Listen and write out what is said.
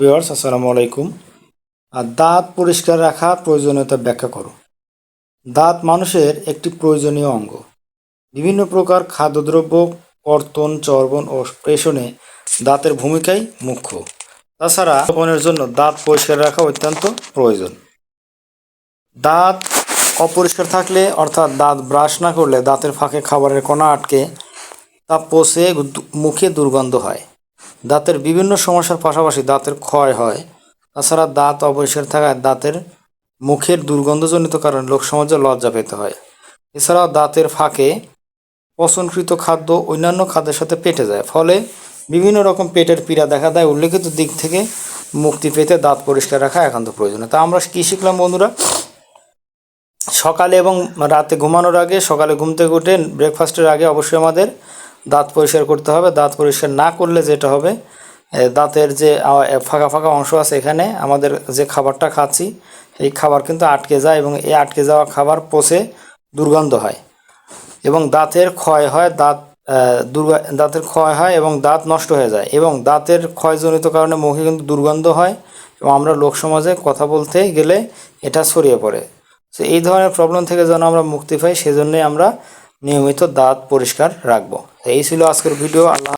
Viewers, আসসালামু আলাইকুম। আর দাঁত পরিষ্কার রাখা প্রয়োজনীয়তা ব্যাখ্যা করো। দাঁত মানুষের একটি প্রয়োজনীয় অঙ্গ। বিভিন্ন প্রকার খাদ্যদ্রব্য, কর্তন, চর্বণ ও প্রেষণে দাঁতের ভূমিকাই মুখ্য। তাছাড়া রোপণের জন্য দাঁত পরিষ্কার রাখা অত্যন্ত প্রয়োজন। দাঁত অপরিষ্কার থাকলে, অর্থাৎ দাঁত ব্রাশ না করলে দাঁতের ফাঁকে খাবারের কণা আটকে তা পচে মুখে দুর্গন্ধ হয়। দাঁতের বিভিন্ন সমস্যার পাশাপাশি দাঁতের ক্ষয় হয়। তাছাড়া দাঁত অপরিষ্কার থাকায় দাঁতের মুখের দুর্গন্ধজনিত কারণে লোক সমাজে লজ্জা পেতে হয়। এছাড়াও দাঁতের ফাঁকে পচনকৃত খাদ্য অন্যান্য খাদ্যের সাথে পেটে যায়। ফলে বিভিন্ন রকম পেটের পীড়া দেখা দেয়। উল্লেখিত দিক থেকে মুক্তি পেতে দাঁত পরিষ্কার রাখা একান্ত প্রয়োজন তা আমরা কী শিখলাম বন্ধুরা? সকালে এবং রাতে ঘুমানোর আগে, সকালে ঘুম থেকে উঠে ব্রেকফাস্টের আগে অবশ্যই আমাদের দাঁত পরিষ্কার করতে হবে। দাঁত পরিষ্কার না করলে যেটা হবে দাঁতের যে ফাঁকা ফাঁকা অংশ আছে এখানে, আমাদের যে খাবারটা খাচ্ছি, এই খাবার কিন্তু আটকে যায় এবং এই আটকে যাওয়া খাবার পচে দুর্গন্ধ হয়। এবং দাঁতের ক্ষয় হয়, দাঁত দুর্গা, দাঁতের ক্ষয় হয় এবং দাঁত নষ্ট হয়ে যায়। এবং দাঁতের ক্ষয়জনিত কারণে মুখে কিন্তু দুর্গন্ধ হয় এবং আমরা লোক সমাজে কথা বলতে গেলে এটা ছড়িয়ে পড়ে। তো এই ধরনের প্রবলেম থেকে যেন আমরা মুক্তি পাই, সেজন্যই আমরা নিয়মিত দাঁত পরিষ্কার রাখব। তো এই ছিল আজকের ভিডিও আল্লাহ